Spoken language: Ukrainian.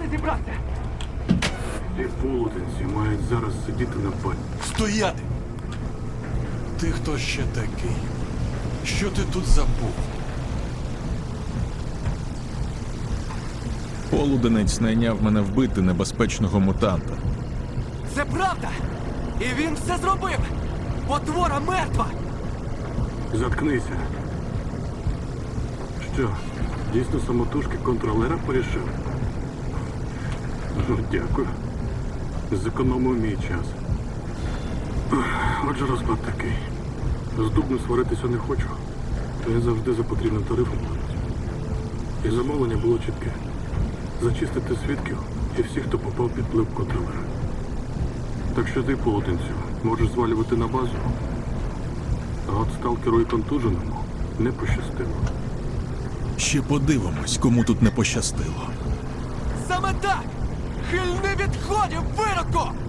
Ти зібрався? Ці полотенці мають зараз сидіти на пані. Стояти! Ти хто ще такий? Що ти тут забув? Полуденець найняв мене вбити небезпечного мутанта. Це правда! І він все зробив! Потвора мертва! Заткнися. Що, дійсно самотужки контролера порішив? Ну, дякую. Зекономив мій час. Отже, розклад такий. З дубнем сваритися не хочу. Він завжди за потрібним тарифом платить. І замовлення було чітке. Зачистити свідків і всіх, хто попав під вплив контролера. Так що ти, полотенцю, можеш звалювати на базу. А от сталкеру і контуженому не пощастило. Ще подивимось, кому тут не пощастило. Саме так! Не відходів, вироку!